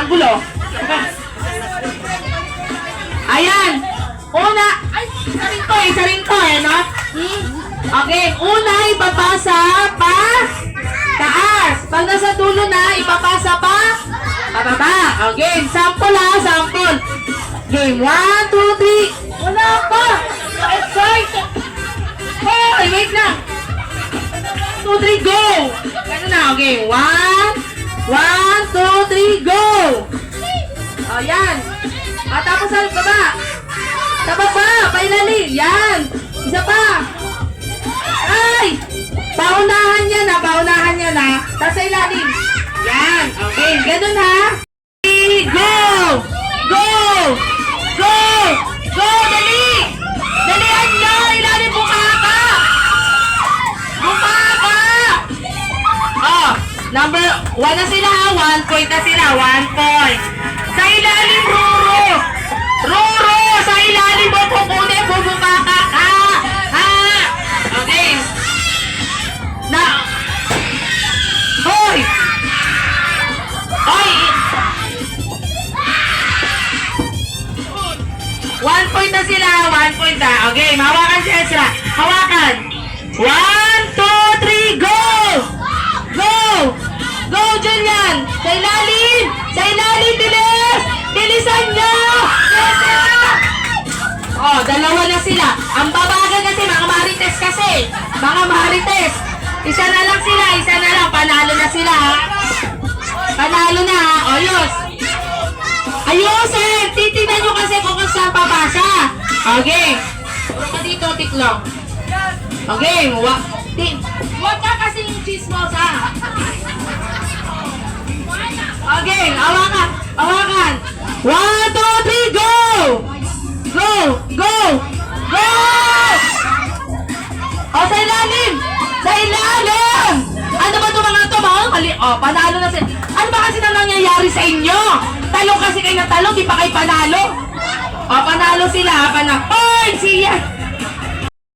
Ang gulo. Ayan. Una. Ay, isa rin to, isa rin eh, no? Hmm? Okay, una ipapasa pa taas. Pag nasa dulo na, ipapasa pa pababa. Okay, sample ha, sample. Game, one, two, three. Wala pa. Excited. Hoy, wait lang. Two, three, go. Ganun na, okay. One, one, two, three, go. Pailalim. Yan. Isa pa. Ay! Paunahan niya na, paunahan niya na. Tapos sa ilalim. Yan. Okay, ganun ha. Go! Go! Go! Go! Dali! Dalihan niyo! Ilalim bukaka! Bukaka! Oh, number one na sila ha. One point na sila. One point. Sa ilalim, Na sila. One point na. Okay, hawakan si Ezra. Hawakan. One, two, three, go! Go! Go, Julian! Sa ilalim! Sa ilalim, bilis! Bilisan! Ezra! Oh, dalawa na sila. Ang babagal kasi, mga marites kasi. Mga marites. Isa na lang sila, isa na lang. Panalo na sila? Panalo na, ha? O, yos. Titignan nyo kasi kung saan papasa. Okay. Puro dito, tiklong. Okay, wa... Ti... Huwag ka kasing chismos, ha? Okay, hawakan. Hawakan. One, two, three, go! Go! Go! Go! O, sa ilalim! Sa ilalim! Ano ba ito mga ito? Mga mali... O, panalo na sila. Ano kasi kayo ng talong, di pa kayo panalo. O, panalo sila? Panalo. Hoy! Siya!